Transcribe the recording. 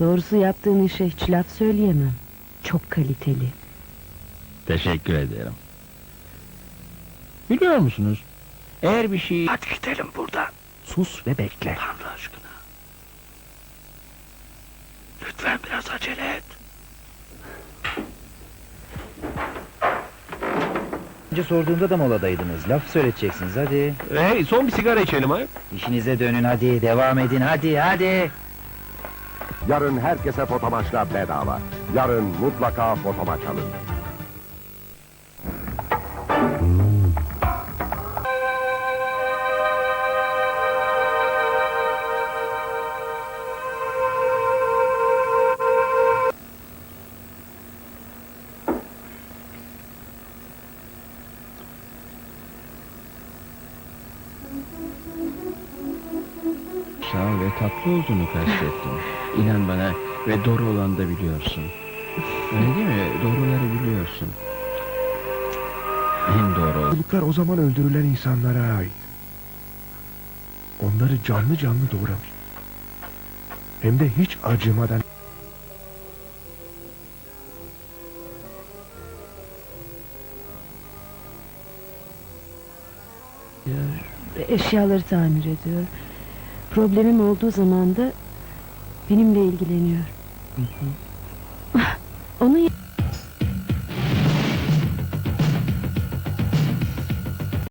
Doğrusu yaptığın işe hiç laf söyleyemem. Çok kaliteli. Teşekkür ederim. Biliyor musunuz? Eğer bir şey... Hadi gidelim buradan. Sus ve bekle. Tanrı aşkına. Lütfen biraz acele et. Önce sorduğumda da moladaydınız. Laf söyleteceksiniz hadi. Hey, son bir sigara içelim ha. İşinize dönün hadi. Devam edin hadi hadi. Yarın herkese fotomaçla bedava. Yarın mutlaka fotomaç alın. Sağ ve tatlı olduğunu kastettim. İnan bana ve doğru olanı da biliyorsun. Öyle değil mi? Doğruları biliyorsun. En doğru. Çocuklar o zaman öldürülen insanlara ait. Onları canlı canlı doğramış. Hem de hiç acımadan. Eşyaları tamir ediyor. Problemim olduğu zaman da benimle ilgileniyor. Onu